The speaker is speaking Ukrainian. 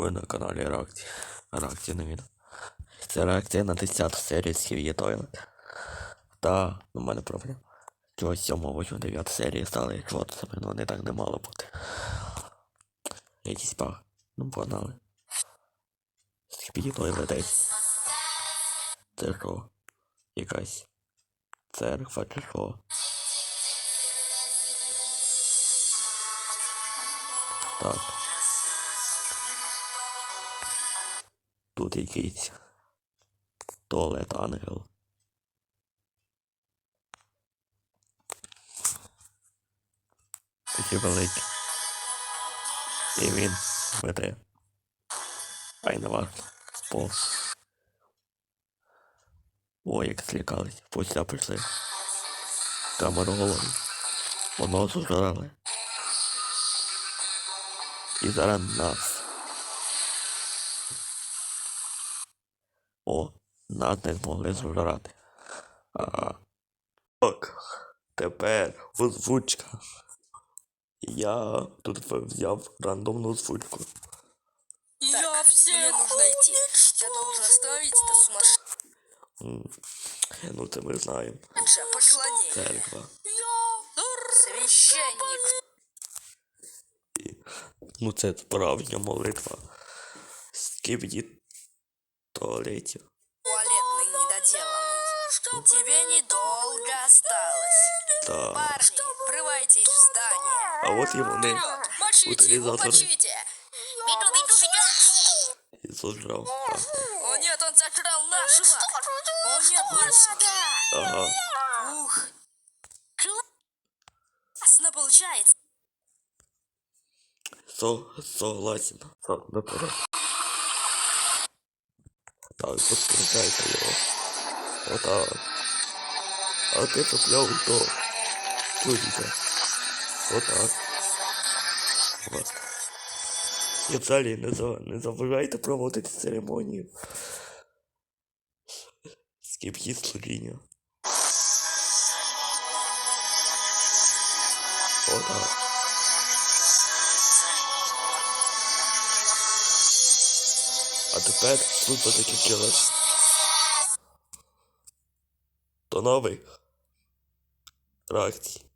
Ви на каналі Реакції. Реакція на відео. Це реакція на 10 серію з Сів'є Тойлет. Та у мене проблема. Чогось 7, 8, 9 серії стали чвотцями, ну вони так не мало бути. Якийсь баг. Ну погнали. Сів'є Тойлет. Це що? Якась церква чи що? Так. Якийсь туалет ангел. Такий великий. І він веде. Ай не важно. По. О, як злякались. Пусть прийшли. Камеру голову. Воно зужрали. І зараз нас. О, нас не змогли зжирати. Ага. Так, тепер озвучка. Я тут взяв рандомну озвучку. Я всех Мне нужно идти. Я должен остановить это сумасшедшее. Ну, це ми знаємо. Поклонение. Церква. Священник. Ну, це справжня молитва. Скільки туалетів. Туалетный недоделанный. Тебе недолго осталось. Та. Парни, врывайтесь в здание. А от і вони. Вперед! Мочите его, Утилизаторы. мочите! Биду, биду, биду! І зужрав. Так. О нет, он сожрал нашего! О нет, наш! Ага. Ух! Классно получается! Со, согласен. Так, наперед. Так, підкрикайте його. Отак. А ти попляв то. Чудіка. Отак. Вот. І взагалі не, за, не забувайте проводити церемонію. Скіп'ї служіння. Отак. А тепер служба закінчилась. До нових реакцій.